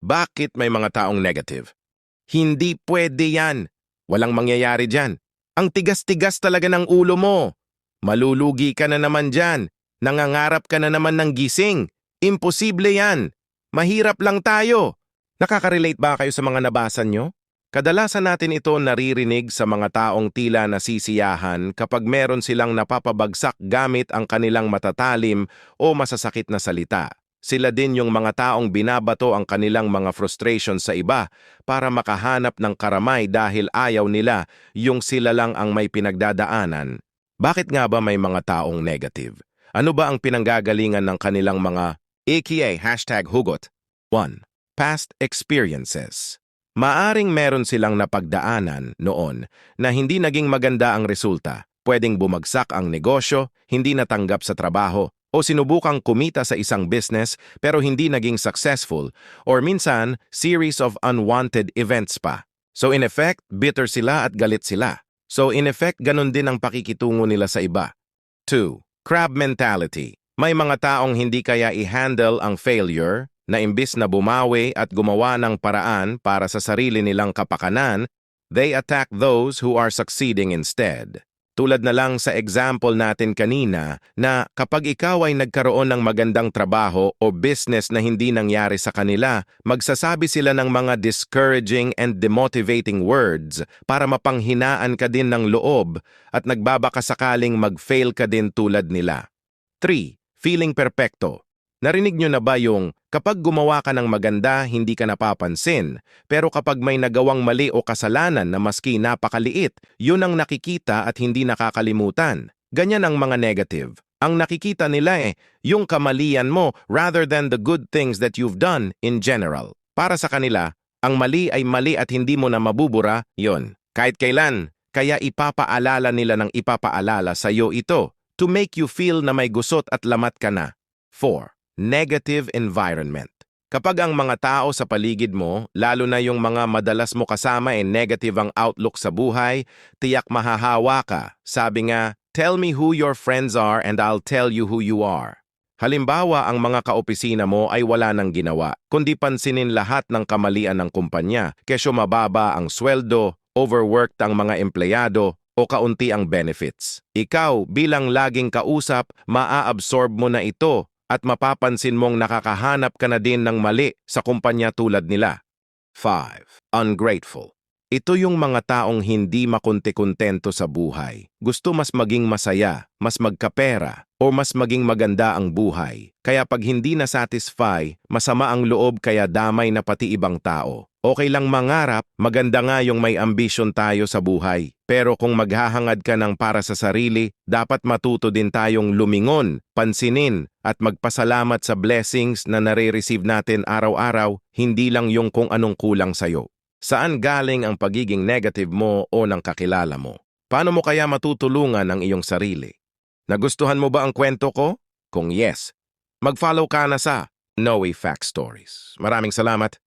Bakit may mga taong negative? Hindi pwede yan. Walang mangyayari dyan. Ang tigas-tigas talaga ng ulo mo. Malulugi ka na naman dyan. Nangangarap ka na naman ng gising. Imposible yan. Mahirap lang tayo. Nakaka-relate ba kayo sa mga nabasa nyo? Kadalasan natin ito naririnig sa mga taong tila nasisiyahan kapag meron silang napapabagsak gamit ang kanilang matatalim o masasakit na salita. Sila din yung mga taong binabato ang kanilang mga frustrations sa iba para makahanap ng karamay dahil ayaw nila yung sila lang ang may pinagdadaanan. Bakit nga ba may mga taong negative? Ano ba ang pinanggagalingan ng kanilang mga aka hashtag hugot? 1. Past experiences. Maaring meron silang napagdaanan noon na hindi naging maganda ang resulta. Pwedeng bumagsak ang negosyo, hindi natanggap sa trabaho, o sinubukang kumita sa isang business pero hindi naging successful, or minsan, series of unwanted events pa. So in effect, bitter sila at galit sila. So in effect, ganun din ang pakikitungo nila sa iba. 2. Crab mentality. May mga taong hindi kaya i-handle ang failure na imbis na bumawi at gumawa ng paraan para sa sarili nilang kapakanan, they attack those who are succeeding instead. Tulad na lang sa example natin kanina na kapag ikaw ay nagkaroon ng magandang trabaho o business na hindi nangyari sa kanila, magsasabi sila ng mga discouraging and demotivating words para mapanghinaan ka din ng loob at nagbabaka sakaling mag-fail ka din tulad nila. 3. Feeling perpekto. Narinig nyo na ba yung kapag gumawa ka ng maganda, hindi ka napapansin, pero kapag may nagawang mali o kasalanan na maski napakaliit, yun ang nakikita at hindi nakakalimutan. Ganyan ang mga negative. Ang nakikita nila eh, yung kamalian mo rather than the good things that you've done in general. Para sa kanila, ang mali ay mali at hindi mo na mabubura, yon. Kahit kailan, kaya ipapaalala nila ng ipapaalala sa iyo ito to make you feel na may gusot at lamat ka na. 4 negative environment. Kapag ang mga tao sa paligid mo, lalo na yung mga madalas mo kasama ay negative ang outlook sa buhay, tiyak mahahawa ka. Sabi nga, tell me who your friends are and I'll tell you who you are. Halimbawa, ang mga kaopisina mo ay wala nang ginawa, kundi pansinin lahat ng kamalian ng kumpanya, kesyo mababa ang sweldo, overworked ang mga empleyado, o kaunti ang benefits. Ikaw, bilang laging kausap, maa-absorb mo na ito at mapapansin mong nakakahanap ka na din ng mali sa kumpanya tulad nila. 5. Ungrateful. Ito yung mga taong hindi makunti-kontento sa buhay. Gusto mas maging masaya, mas magkapera, o mas maging maganda ang buhay. Kaya pag hindi na-satisfy, masama ang loob kaya damay na pati ibang tao. Okay lang mangarap, maganda nga yung may ambisyon tayo sa buhay. Pero kung maghahangad ka ng para sa sarili, dapat matuto din tayong lumingon, pansinin, at magpasalamat sa blessings na nare-receive natin araw-araw, hindi lang yung kung anong kulang sa'yo. Saan galing ang pagiging negative mo o ng kakilala mo? Paano mo kaya matutulungan ang iyong sarili? Nagustuhan mo ba ang kwento ko? Kung yes, mag-follow ka na sa No Way Fact Stories. Maraming salamat.